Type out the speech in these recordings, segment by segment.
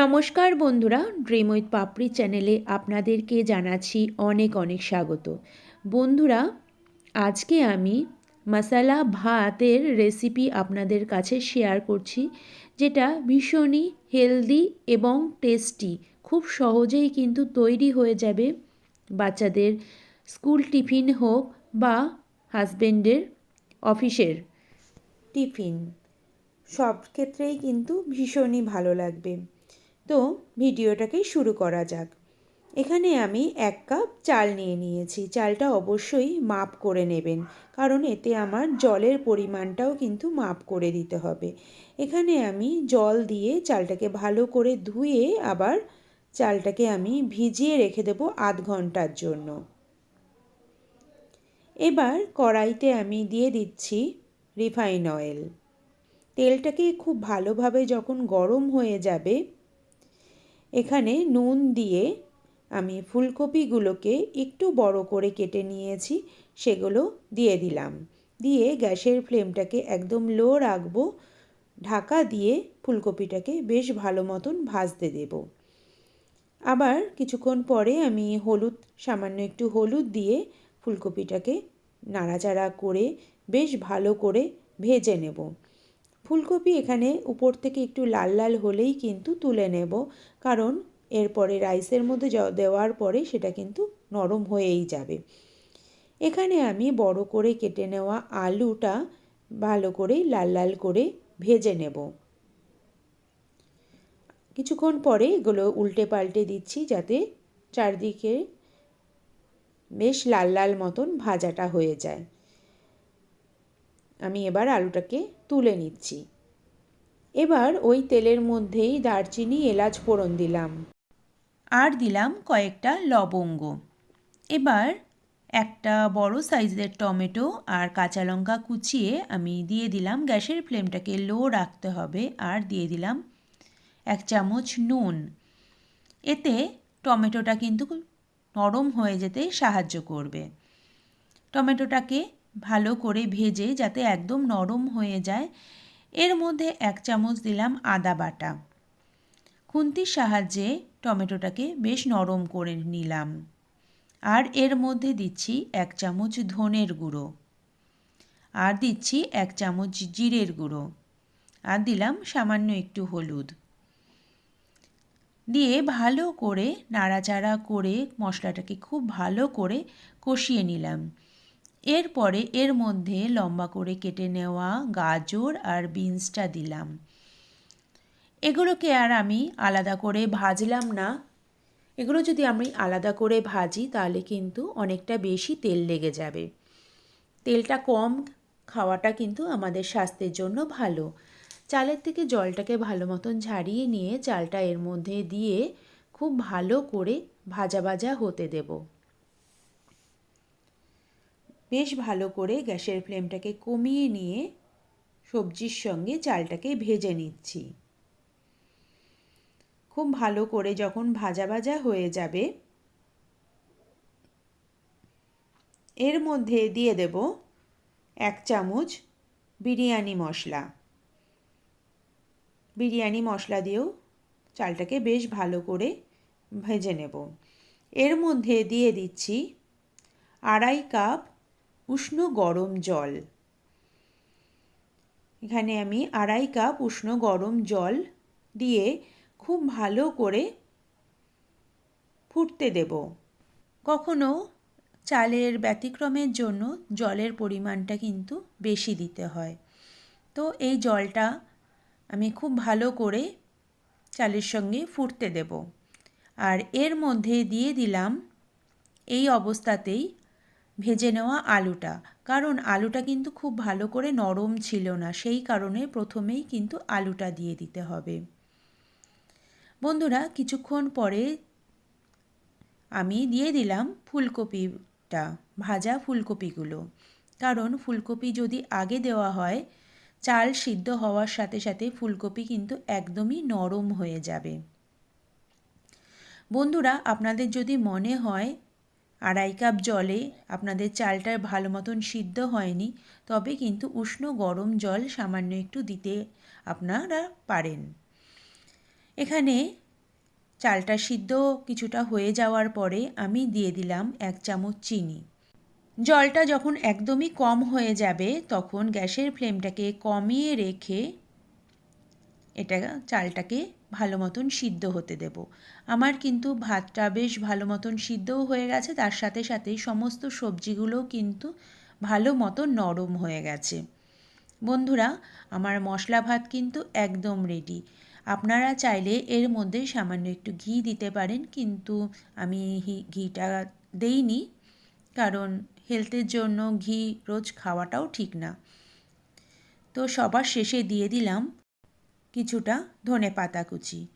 নমস্কার বন্ধুরা dream with পাপড়ি চ্যানেলে আপনাদেরকে জানাচ্ছি অনেক অনেক স্বাগত। বন্ধুরা, আজকে আমি মশালা ভাতের রেসিপি আপনাদের কাছে শেয়ার করছি, যেটা ভীষণই হেলদি এবং টেস্টি খুব সহজেই কিন্তু তৈরি হয়ে যাবে। বাচ্চাদের স্কুল টিফিন হোক বা হাজবেন্ডের অফিসের টিফিন, সব ক্ষেত্রেই কিন্তু ভীষণই ভালো লাগবে। তো ভিডিওটাকে শুরু করা যাক। এখানে আমি এক কাপ চাল নিয়ে নিয়েছি। চালটা অবশ্যই মাপ করে নেবেন, কারণ এতে আমার জলের পরিমাণটাও কিন্তু মাপ করে দিতে হবে। এখানে আমি জল দিয়ে চালটাকে ভালো করে ধুয়ে আবার চালটাকে আমি ভিজিয়ে রেখে দেব আধ ঘণ্টার জন্য। এবার কড়াইতে আমি দিয়ে দিচ্ছি রিফাইন অয়েল। তেলটাকে খুব ভালোভাবে যখন গরম হয়ে যাবে এখানে নুন দিয়ে আমি ফুলকপিগুলোকে একটু বড় করে কেটে নিয়েছি, সেগুলো দিয়ে দিলাম। দিয়ে গ্যাসের ফ্লেমটাকে একদম লো রাখব, ঢাকা দিয়ে ফুলকপিটাকে বেশ ভালো মতন ভাজতে দেব। আবার কিছুক্ষণ পরে আমি হলুদ, সামান্য একটু হলুদ দিয়ে ফুলকপিটাকে নাড়াচাড়া করে বেশ ভালো করে ভেজে নেব। ফুলকপি এখানে উপর থেকে একটু লাল লাল হলেই কিন্তু তুলে নেব। কারণ এরপরে রাইসের মধ্যে দেওয়ার পরে সেটা কিন্তু নরম হয়েই যাবে। এখানে আমি বড় করে কেটে নেওয়া আলুটা ভালো করে লাল লাল করে ভেজে নেব। কিছুক্ষণ পরে এগুলো উল্টে পাল্টে দিচ্ছি যাতে চারদিকে বেশ লাল লাল মতন ভাজাটা হয়ে যায়। আমি এবার আলুটাকে তুলে নিচ্ছি। এবার ওই তেলের মধ্যেই দারচিনি, এলাচ ফোড়ন দিলাম। আর দিলাম কয়েকটা লবঙ্গ। এবার একটা বড় সাইজের টমেটো আর কাঁচা লঙ্কা কুচিয়ে আমি দিয়ে দিলাম গ্যাসের ফ্লেমটাকে লো রাখতে হবে আর দিয়ে দিলাম এক চামচ নুন। এতে টমেটোটা কিন্তু নরম হয়ে যেতে সাহায্য করবে। টমেটোটাকে ভালো করে ভেজে যাতে একদম নরম হয়ে যায়, এর মধ্যে এক চামচ দিলাম আদা বাটা। খুন্তির সাহায্যে টমেটোটাকে বেশ নরম করে নিলাম। আর এর মধ্যে দিচ্ছি এক চামচ ধনের গুঁড়ো। আর দিচ্ছি এক চামচ জিরের গুঁড়ো। আর দিলাম সামান্য একটু হলুদ। দিয়ে ভালো করে নাড়াচাড়া করে মশলাটাকে খুব ভালো করে কষিয়ে নিলাম। এরপরে এর মধ্যে লম্বা করে কেটে নেওয়া গাজর আর বিনসটা দিলাম। এগুলোকে আর আমি আলাদা করে ভাজলাম না। এগুলো যদি আমি আলাদা করে ভাজি, তাহলে কিন্তু অনেকটা বেশি তেল লেগে যাবে। তেলটা কম, খাওয়াটা কিন্তু আমাদের স্বাস্থ্যের জন্য ভালো। চালের থেকে জলটাকে ভালো মতন ঝাড়িয়ে নিয়ে চালটা এর মধ্যে দিয়ে খুব ভালো করে ভাজা ভাজা হতে দেবো। বেশ ভালো করে গ্যাসের ফ্লেমটাকে কমিয়ে নিয়ে সবজির সঙ্গে চালটাকে ভেজে নিচ্ছি। খুব ভালো করে যখন ভাজা ভাজা হয়ে যাবে, এর মধ্যে দিয়ে দেব এক চামচ বিরিয়ানি মশলা। বিরিয়ানি মশলা দিয়েও চালটাকে বেশ ভালো করে ভেজে নেব। এর মধ্যে দিয়ে দিচ্ছি আড়াই কাপ উষ্ণ গরম জল। এখানে আমি আড়াই কাপ উষ্ণ গরম জল দিয়ে খুব ভালো করে ফুটতে দেব। কখনো চালের ব্যতিক্রমের জন্য জলের পরিমাণটা কিন্তু বেশি দিতে হয়। তো এই জলটা আমি খুব ভালো করে চালের সঙ্গে ফুটতে দেব। আর এর মধ্যে দিয়ে দিলাম, এই অবস্থাতেই ভেজে নেওয়া আলুটা। কারণ আলুটা কিন্তু খুব ভালো করে নরম ছিল না, সেই কারণে প্রথমেই কিন্তু আলুটা দিয়ে দিতে হবে। বন্ধুরা, কিছুক্ষণ পরে আমি দিয়ে দিলাম ফুলকপিটা, ভাজা ফুলকপিগুলো। কারণ ফুলকপি যদি আগে দেওয়া হয়, চাল সিদ্ধ হওয়ার সাথে সাথে ফুলকপি কিন্তু একদমই নরম হয়ে যাবে। বন্ধুরা, আপনাদের যদি মনে হয় আড়াই কাপ জলে আপনাদের চালটা ভালো মতন সিদ্ধ হয়নি, তবে কিন্তু উষ্ণ গরম জল সামান্য একটু দিতে আপনারা পারেন। এখানে চালটা সিদ্ধ কিছুটা হয়ে যাওয়ার পরে আমি দিয়ে দিলাম এক চামচ চিনি। জলটা যখন একদমই কম হয়ে যাবে, তখন গ্যাসের ফ্লেমটাকে কমিয়ে রেখে এটা চালটাকে ভালো মতন সিদ্ধ হতে দেব। আমার কিন্তু ভাতটা বেশ ভালো মতন সিদ্ধও হয়ে গেছে, তার সাথে সাথে সমস্ত সবজিগুলোও কিন্তু ভালো মতো নরম হয়ে গেছে। বন্ধুরা, আমার মশলা ভাত কিন্তু একদম রেডি আপনারা চাইলে এর মধ্যে সামান্য একটু ঘি দিতে পারেন, কিন্তু আমি ঘিটা দেইনি, কারণ হেলথের জন্য ঘি রোজ খাওয়াটাও ঠিক না। তো সবার শেষে দিয়ে দিলাম কিছুটা ধনে পাতা কুচি।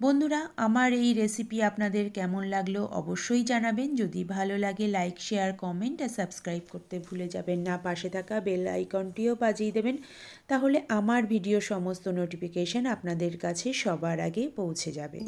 বন্ধুরা, আমার এই রেসিপি আপনাদের কেমন লাগল অবশ্যই জানাবেন। যদি ভালো লাগে লাইক শেয়ার কমেন্ট আর সাবস্ক্রাইব করতে ভুলে যাবেন না। পাশে থাকা বেল আইকনটিও বাজিয়ে দেবেন। তাহলে আমার ভিডিও সমস্ত নোটিফিকেশান আপনাদের কাছে সবার আগে পৌঁছে যাবে।